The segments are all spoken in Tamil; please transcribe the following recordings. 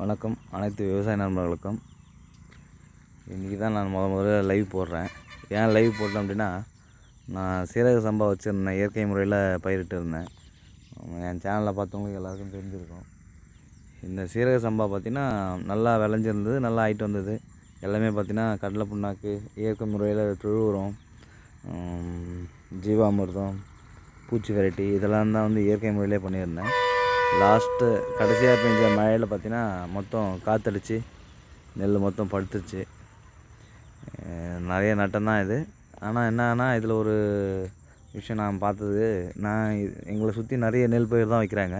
வணக்கம். அனைத்து விவசாய நண்பர்களுக்கும். இன்றைக்கி தான் நான் முத முதல்ல லைவ் போடுறேன். ஏன் லைவ் போட்டேன் அப்படின்னா நான் சீரக சம்பா வச்சுருந்தேன். இயற்கை முறையில் பயிரிட்டு இருந்தேன். என் சேனலில் பார்த்தவங்களுக்கு எல்லாருக்கும் தெரிஞ்சிருக்கும். இந்த சீரக சம்பா பார்த்திங்கன்னா நல்லா விளைஞ்சிருந்தது நல்லா ஆயிட்டு வந்தது. எல்லாமே பார்த்திங்கன்னா கடலை புண்ணாக்கு இயற்கை முறையில் தொழு உரம் ஜீவாமிர்தம் பூச்சி வெரைட்டி இதெல்லாம் தான் வந்து இயற்கை முறையிலே பண்ணியிருந்தேன். லாஸ்ட்டு கடைசியாக பெஞ்ச மழையில் பார்த்தீங்கன்னா மொத்தம் காற்றடிச்சு நெல் மொத்தம் படுத்துருச்சு. நிறைய நட்டம் தான் இது. ஆனால் என்னன்னா இதில் ஒரு விஷயம் நான் பார்த்தது நான் எங்களை சுற்றி நிறைய நெல் பயிர் தான் வைக்கிறாங்க.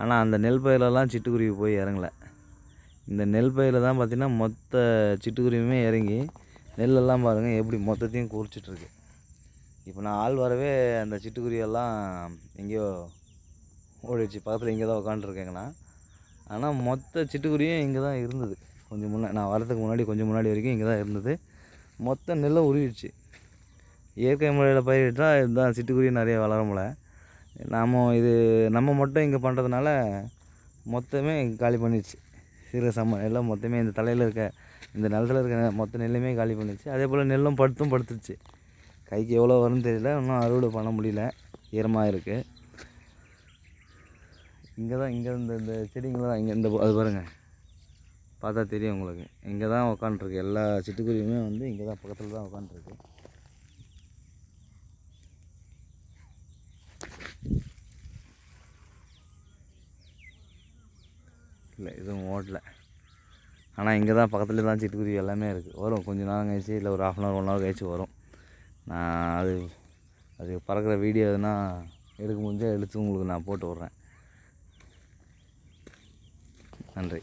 ஆனால் அந்த நெல் பயிரெல்லாம் சிட்டுக்குருவி போய் இறங்கல. இந்த நெல் பயிரில் தான் பார்த்திங்கன்னா மொத்த சிட்டுக்குருவியுமே இறங்கி நெல்லெல்லாம் பாருங்கள் எப்படி மொத்தத்தையும் குறிச்சிட்ருக்கு இப்போ நான் ஆள் வரவே அந்த சிட்டுக்குருவியெல்லாம் எங்கேயோ ஓடிடுச்சு. பக்கத்தில் இங்கே தான் உட்காந்துருக்கேங்கண்ணா ஆனால் மொத்த சிட்டுக்குருவியும் இங்கே தான் இருந்தது. கொஞ்சம் முன்னாடி நான் வரதுக்கு முன்னாடி கொஞ்சம் முன்னாடி வரைக்கும் இங்கே தான் இருந்தது. மொத்த நெல்லை உருவிடுச்சு. இயற்கை முறையில் பயிரிட்டால் இதுதான் சிட்டுக்குருவி நிறைய வளர முடியல நாம் இது நம்ம மட்டும் இங்கே பண்ணுறதுனால மொத்தமே காலி பண்ணிடுச்சு. சீரக சம்ம எல்லாம் மொத்தமே இந்த தலையில் இருக்க இந்த நிலத்தில் இருக்க மொத்த நெல்லுமே காலி பண்ணிடுச்சு. அதே போல் நெல்லும் படுத்தும் படுத்துருச்சு. கைக்கு எவ்வளோ வரும்னு தெரியல. இன்னும் அறுவடை பண்ண முடியல. ஈரமாக இருக்குது இங்கே தான் இங்கே இந்த இந்த செடிங்களை தான் இங்கே இந்த அது பாருங்கள் பார்த்தா தெரியும் உங்களுக்கு. இங்கே தான் உக்காண்ட்ருக்கு எல்லா சிட்டுக்குருவியுமே வந்து இங்கே தான் பக்கத்தில் தான் உக்காண்ட்ருக்கு இல்லை எதுவும் ஓடலை. ஆனால் இங்கே தான் பக்கத்தில் தான் சிட்டுக்குருவி எல்லாமே இருக்குது வரும். கொஞ்சம் நேரம் கழிச்சு இல்லை ஒரு half an hour one hour கழிச்சு வரும். நான் அது அது பறக்கிற வீடியோ எதுனா எடுக்க முடிஞ்சால் எடுத்து உங்களுக்கு நான் போட்டு விட்றேன். நன்றி